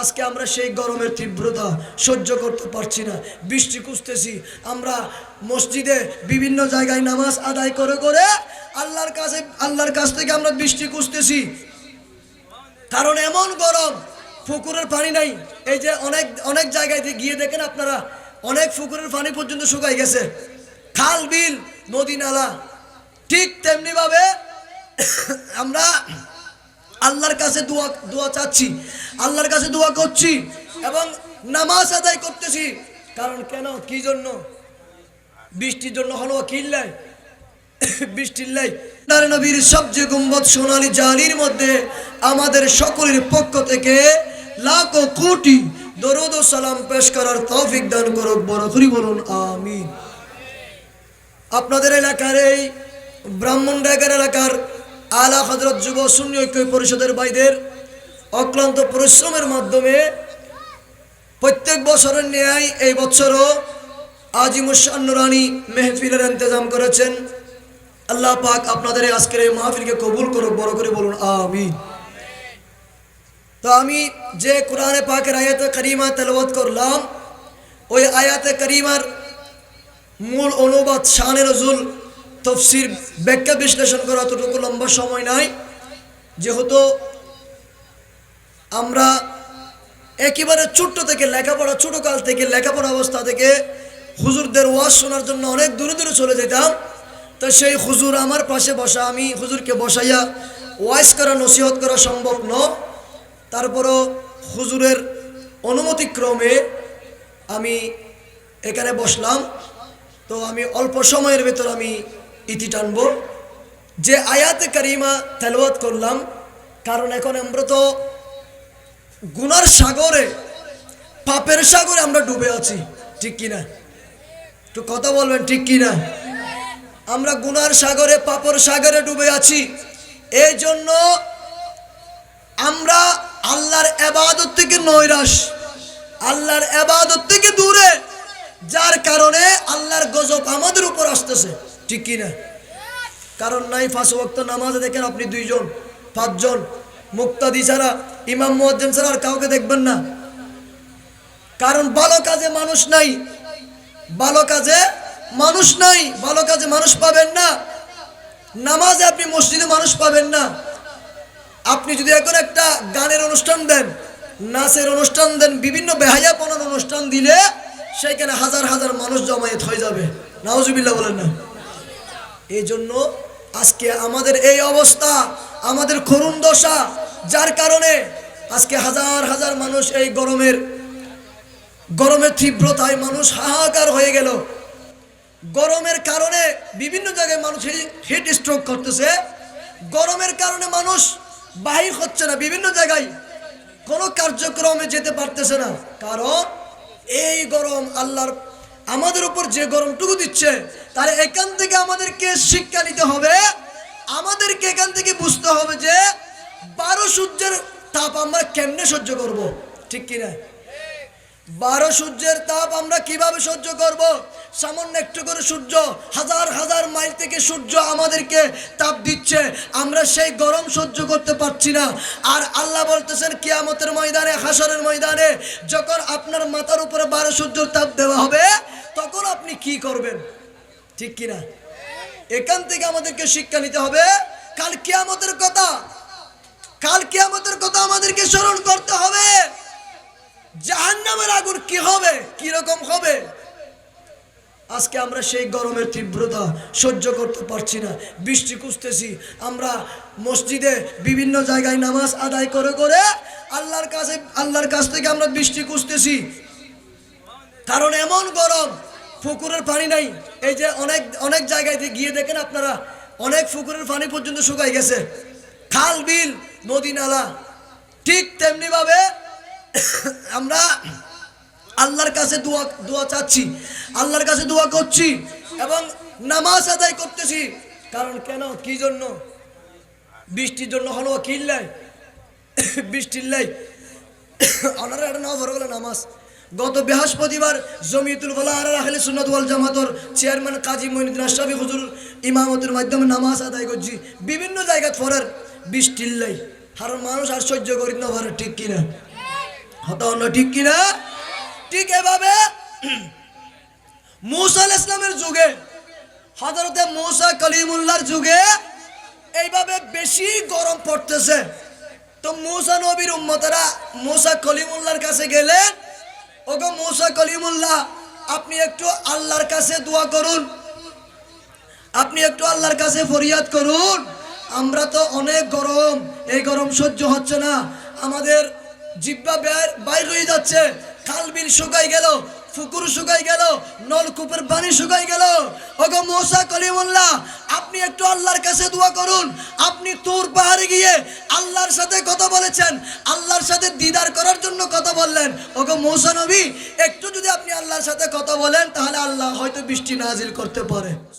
আজকে আমরা সেই গরমের তীব্রতা সহ্য করতে পারছি না। বৃষ্টি খুঁজতেছি। আমরা মসজিদে বিভিন্ন জায়গায় নামাজ আদায় করে করে আল্লাহর কাছে, আল্লাহর কাছ থেকে আমরা বৃষ্টি খুঁজতেছি। কারণ এমন গরম, পুকুরের পানি নাই। এই যে অনেক অনেক জায়গায় গিয়ে দেখেন আপনারা, অনেক পুকুরের পানি পর্যন্ত শুকাই গেছে। খাল, বিল, নদী, নালা, ঠিক তেমনি ভাবে আমরা আল্লাহর কাছে দোয়া দোয়া চাচ্ছি, আল্লাহর কাছে দোয়া করছি এবং নামাজ আদায় করতেছি। কারণ কেন? কি জন্য? বৃষ্টির জন্য হলো কিল্লাই বৃষ্টির লাই। নবীর সবচেয়ে গুম্বদ সোনালী জালির মধ্যে আমাদের সকলের পক্ষ থেকে লাখো কোটি দরুদ ও সালাম পেশ করার তৌফিক দান করুক বড় করি বলুন, আমিন। আপনাদের এলাকার এই ব্রাহ্মণ ডাকার এলাকার আলা হজরত যুব শূন্য ঐক্য পরিষদের বাইদের অক্লান্ত পরিশ্রমের মাধ্যমে প্রত্যেক বছরের ন্যায় এই বছরও আজিমুসান নুরানি মেহফিলের ইন্তজাম করেছেন। আল্লাহ পাক আপনাদের আজকের এই মাহফিলকে কবুল করুক, বড় করে বলুন আমি তো আমি যে কোরআনে পাকের আয়াতে করিমা তেলাওয়াত করলাম, ওই আয়াতে করিমার মূল অনুবাদ শানে নজুল তফসির ব্যাখ্যা বিশ্লেষণ করা অতটুকু লম্বা সময় নাই। যেহেতু আমরা একেবারে ছোট্ট থেকে লেখাপড়া, ছোটো কাল থেকে লেখাপড়া অবস্থা থেকে হুজুরদের ওয়াজ শোনার জন্য অনেক দূরে দূরে চলে যেতাম। তো সেই হুজুর আমার পাশে বসা, আমি হুজুরকে বসাইয়া ওয়াইস করা, নসিহত করা সম্ভব ন। তারপরও হুজুরের অনুমতিক্রমে আমি এখানে বসলাম। তো আমি অল্প সময়ের ভেতর আমি ইতি টানব। যে আয়াতে কারিমা তেলওয়াত করলাম, কারণ এখন আমরা তো গুনার সাগরে, পাপের সাগরে আমরা ডুবে আছি, ঠিক কিনা? একটু কথা বলবেন, ঠিক কিনা? আমরা গুনার সাগরে, পাপর সাগরে ডুবে আছি। এই জন্য আমরা আল্লাহর এবাদত থেকে নৈরাশ, আল্লাহর এবাদত থেকে দূরে, যার কারণে আল্লাহর গজব আমাদের উপর আসতেছে। ঠিক কিনা? কারণ নাই ফাঁস ওয়াক্ত নামাজে দেখেন আপনি দুইজন, পাঁচজন। মুক্তাদি ছাড়া, ইমাম মুয়াজ্জিন ছাড়া আর কাউকে দেখবেন না। কারণ ভালো কাজে মানুষ নাই। ভালো কাজে মানুষ নাই। ভালো কাজে মানুষ পাবেন না। নামাজে আপনি মসজিদে মানুষ পাবেন না। আপনি যদি এখন একটা গানের অনুষ্ঠান দেন, নাচের অনুষ্ঠান দেন, বিভিন্ন বেহায়াপনার অনুষ্ঠান দিলে, সেখানে হাজার হাজার মানুষ জমায়েত হয়ে যাবে। নাওজুবিল্লাহ বলেন না। এই জন্য আজকে আমাদের এই অবস্থা, আমাদের করুণ দশা, যার কারণে আজকে হাজার হাজার মানুষ এই গরমের গরমের তীব্রতায় মানুষ হাহাকার হয়ে গেল। গরমের কারণে বিভিন্ন জায়গায় মানুষ হিট স্ট্রোক করতেছে। গরমের কারণে মানুষ বাহির হচ্ছে না, বিভিন্ন জায়গায়। কোনো কার্যক্রমে যেতে পারতেছে না। কারণ এই গরম আল্লাহর আমাদের উপর যে গরমটুকু দিচ্ছে তার এখান থেকে আমাদেরকে শিক্ষা নিতে হবে। আমাদেরকে এখান থেকে বুঝতে হবে যে বারো সূর্যের তাপ আমরা কেমনে সহ্য করব? ঠিক কিনা? বারো সূর্যের তাপ আমরা কীভাবে সহ্য করব? সামান্য একটু করে সূর্য, হাজার হাজার মাইল থেকে সূর্য আমাদেরকে তাপ দিচ্ছে। আমরা সেই গরম সহ্য করতে পারছি না। আর আল্লাহ বলতেছেন, কিয়ামতের ময়দানে হাসরের ময়দানে যখন আপনার মাথার উপরে বারো সূর্যের তাপ দেওয়া হবে, তখন আপনি কি করবেন? ঠিক কিনা এখান থেকে আমাদেরকে শিক্ষা নিতে হবে, কাল কিয়ামতের কথা, কাল কিয়ামতের কথা আমাদেরকে স্মরণ করতে হবে। জাহান্নামের আগুন কি হবে? কি রকম হবে? আজকে আমরা সেই গরমের তীব্রতা সহ্য করতে পারছি না। বৃষ্টি খুঁজতেছি। আমরা মসজিদে বিভিন্ন জায়গায় নামাজ আদায় করে করে আল্লাহর কাছে, আল্লাহর কাছ থেকে আমরা বৃষ্টি খুঁজতেছি। কারণ এমন গরম, পুকুরের পানি নাই। এই যে অনেক অনেক জায়গায় গিয়ে দেখেন আপনারা, অনেক পুকুরের পানি পর্যন্ত শুকাই গেছে। খাল, বিল, নদী, নালা ঠিক তেমনি ভাবে আমরা আল্লাহর কাছে দোয়া দোয়া চাচ্ছি, আল্লাহর কাছে দোয়া করছি এবং নামাজ আদায় করতেছি। কারণ কেন? কি জন্য? বৃষ্টির জন্য হলো কিল্লাই বৃষ্টির লাই। ওনারা একটা নামাজ ভরে গেলো নামাজ। গত বৃহস্পতিবার জমিতুল বলা আর আহলে সুন্নাত ওয়াল জামাতর চেয়ারম্যান কাজী মঈনুদ্দিন আশরাফি হুজুর ইমামতের মাধ্যমে নামাজ আদায় করছি। বিভিন্ন জায়গা ফরের বৃষ্টির লাই। আর মানুষ আর সহ্য করি না ভরে ঠিক কিনা? হতো অন্য ঠিক কিনা? ঠিক এভাবে মুসা আল ইসলামের যুগে হজরতে মৌসা কলিমুল্লাহর যুগে এইভাবে বেশি গরম পড়তেছে। তো মৌসা নবীর উম্মতেরা মৌসা কলিমুল্লাহর কাছে গেলেন ওগো মৌসা কলিমুল্লাহ, আপনি একটু আল্লাহর কাছে দোয়া করুন। আপনি একটু আল্লাহর কাছে ফরিয়াদ করুন। আমরা তো অনেক গরম, এই গরম সহ্য হচ্ছে না। আমাদের জিব্বা বাইর হয়ে যাচ্ছে। খাল বিল শুকাই গেল ফুকুর শুকাই গেল, নলকূপের পানি শুকাই গেল। ওগো মৌসা কলিমুল্লাহ আপনি একটু আল্লাহর কাছে দোয়া করুন। আপনি তোর পাহাড়ে গিয়ে আল্লাহর সাথে কথা বলেছেন, আল্লাহর সাথে দিদার করার জন্য কথা বললেন। ওগো মৌসা নবী, একটু যদি আপনি আল্লাহর সাথে কথা বলেন, তাহলে আল্লাহ হয়তো বৃষ্টি নাজিল করতে পারে।